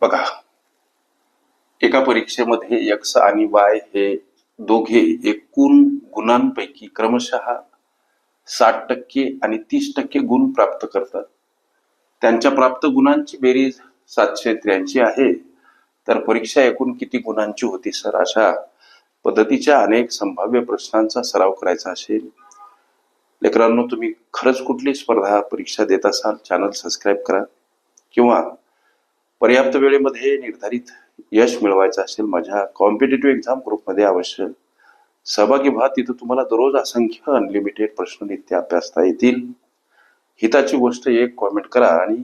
बघा. एका परीक्षेमध्ये यक्ष आणि वाय हे दोघे एकूण गुणांपैकी क्रमशः साठ टक्के आणि तीस टक्के गुण प्राप्त करतात. त्यांच्या प्राप्त गुणांची बेरीज सातशे त्र्याऐंशी आहे. तर परीक्षा एकूण किती गुणांची होती सर? अशा पद्धतीच्या अनेक संभाव्य प्रश्नांचा सराव करायचा असेल. लेकरांनो तुम्ही खरंच कुठली स्पर्धा परीक्षा देत असाल? चॅनल सबस्क्राईब करा. किंवा पर्याप्त वेळेमध्ये निर्धारित यश मिळवायचं असेल माझ्या कॉम्पिटेटिव्ह एक्झाम ग्रुपमध्ये अवश्य. सहभागी व्हा तिथं तुम्हाला दररोज असंख्य अनलिमिटेड प्रश्न नित्य अभ्यासता येतील. हिताची गोष्ट एक कॉमेंट करा आणि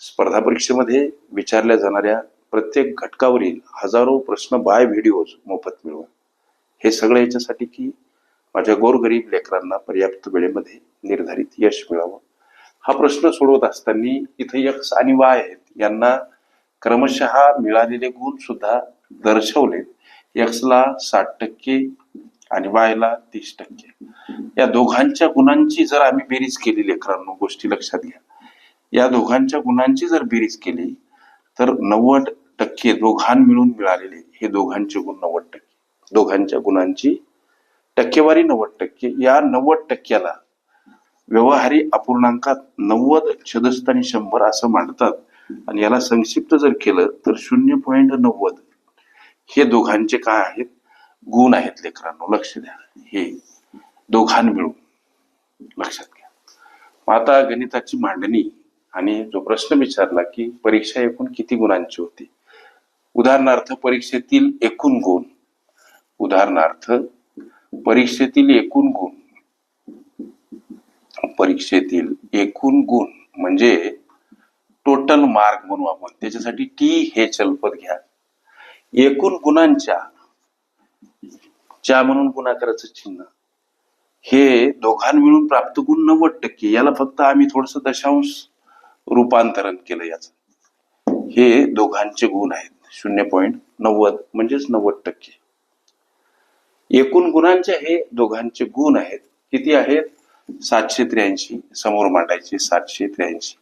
स्पर्धा परीक्षेमध्ये विचारल्या जाणाऱ्या प्रत्येक घटकावरील हजारो प्रश्न बाय व्हिडिओज मोफत मिळवा. हे सगळं याच्यासाठी की माझ्या गोरगरीब लेकरांना पर्याप्त वेळेमध्ये निर्धारित यश मिळावं. हा प्रश्न सोडवत असताना इथे यक्स आणि वाय आहेत यांना क्रमशः मिळालेले गुण सुद्धा दर्शवलेत एक्सला साठ टक्के आणि वायला तीस टक्के. या दोघांच्या गुणांची जर आम्ही बेरीज केली लेकरांनो गोष्टी लक्षात घ्या. या दोघांच्या गुणांची जर बेरीज केली तर नव्वद टक्के दोघां मिळून मिळालेले हे दोघांचे गुण नव्वद टक्के. दोघांच्या गुणांची टक्केवारी नव्वद टक्के. या नव्वद टक्क्याला व्यवहारी अपूर्णांकात नव्वद छदस्थानी शंभर असं मांडतात. आणि याला संक्षिप्त जर केलं तर शून्य पॉईंट नव्वद. हे दोघांचे काय आहेत? गुण आहेत लेकरांनो लक्ष द्या. हे दोघां मिळून. लक्षात घ्या. आता गणिताची मांडणी आणि जो प्रश्न विचारला की परीक्षा एकूण किती गुणांची होती? उदाहरणार्थ परीक्षेतील एकूण गुण. उदाहरणार्थ परीक्षेतील एकूण गुण. परीक्षेतील एकूण गुण म्हणजे टोटल मार्क म्हणू आपण. त्याच्यासाठी टी हे चलपद घ्या. एकूण गुणांच्या च्या म्हणून गुणाकाराचं चिन्ह हे दोघां मिळून प्राप्त गुण नव्वद टक्के. याला फक्त आम्ही थोडस दशांश रूपांतरण केलं याचं. हे दोघांचे गुण आहेत. शून्य पॉईंट नव्वद म्हणजेच नव्वद टक्के. एकूण गुणांचे हे दोघांचे गुण आहेत. किती आहेत? सातशे त्र्याऐंशी समोर मांडायचे सातशे त्र्याऐंशी.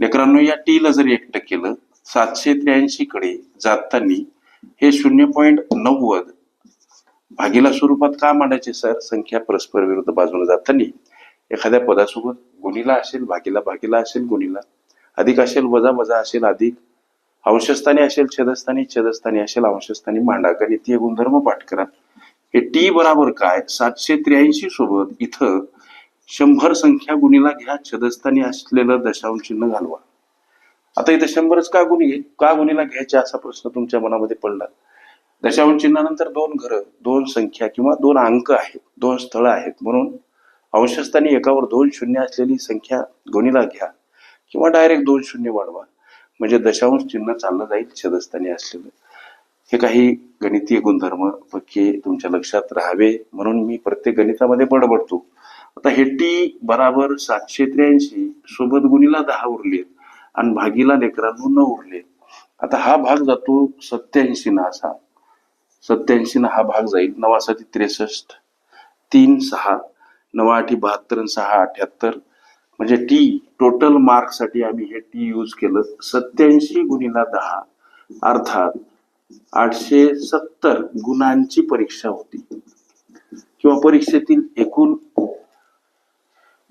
लेकरांनो या टीला जर एकटं केलं सातशे त्र्याऐंशी कडे जाताना हे शून्य पॉईंट नव्वद भागीला स्वरूपात का मांडायचे सर? संख्या परस्पर विरुद्ध बाजूला जाताना एखाद्या पदासोबत गुणीला असेल भागीला भागीला असेल गुणीला. अधिक असेल वजा वजा असेल अधिक. अंशस्थानी असेल छेदस्थानी छेदस्थानी असेल अंशस्थानी मांडा गणितीय गुणधर्म पाठ करा. हे टी बराबर काय? सातशे त्र्याऐंशी सोबत इथं शंभर संख्या गुणीला घ्या छदस्थानी असलेलं दशांश चिन्ह घालवा. आता इथं शंभरच का गुणी का गुणीला घ्यायचे असा प्रश्न तुमच्या मनामध्ये पडला? दशांश चिन्हानंतर दोन घरं दोन संख्या किंवा दोन अंक आहेत दोन स्थळं आहेत म्हणून अंशस्थानी एकावर दोन शून्य असलेली संख्या गुणीला घ्या किंवा डायरेक्ट दोन शून्य वाढवा. म्हणजे दशांश चिन्ह चाललं जाईल छदस्थानी असलेलं. हे काही गणितीय गुणधर्म पक्के तुमच्या लक्षात राहावे म्हणून मी प्रत्येक गणितामध्ये बडबडतो. आता हे टी बराबर सातशे त्र्याऐंशी सोबत गुणीला दहा उरलेत आणि भागीला लेकरांनो न उरले आता हा भाग जातो सत्याऐंशी ना असा. सत्याऐंशी ना हा भाग जाईल नवासाठी त्रेसष्ट तीन सहा नवा आठी बहात्तर सहा अठ्याहत्तर. म्हणजे टी टोटल मार्कसाठी आम्ही हे टी यूज केलं सत्याऐंशी गुणीला दहा. अर्थात आठशे सत्तर गुणांची परीक्षा होती. किंवा परीक्षेतील एकूण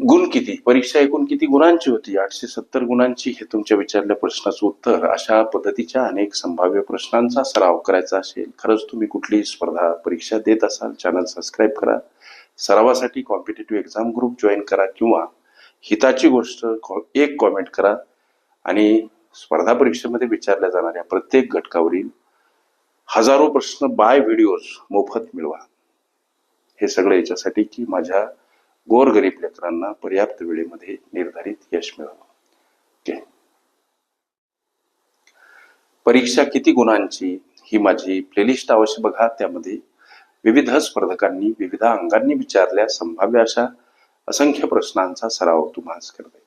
गुण किती? परीक्षा एकूण किती गुणांची होती? आठशे सत्तर गुणांची हे तुमच्या विचारल्या प्रश्नाचं उत्तर. अशा पद्धतीच्या अनेक संभाव्य प्रश्नांचा सराव करायचा असेल खरंच तुम्ही कुठलीही स्पर्धा परीक्षा देत असाल चॅनल सबस्क्राईब करा. सरावासाठी कॉम्पिटेटिव्ह एक्झाम ग्रुप जॉईन करा किंवा हिताची गोष्ट कॉ- एक कॉमेंट करा. आणि स्पर्धा परीक्षेमध्ये विचारल्या जाणाऱ्या प्रत्येक घटकावरील हजारो प्रश्न बाय व्हिडिओज मोफत मिळवा. हे सगळं याच्यासाठी की माझ्या गोरगरीब लेकरांना पर्याप्त वेळेमध्ये निर्धारित यश मिळावं. ओके परीक्षा किती गुणांची ही माझी प्लेलिस्ट अवश्य बघा. त्यामध्ये विविध स्पर्धकांनी विविध अंगांनी विचारल्या संभाव्य अशा असंख्य प्रश्नांचा सराव तुम्हाला करते.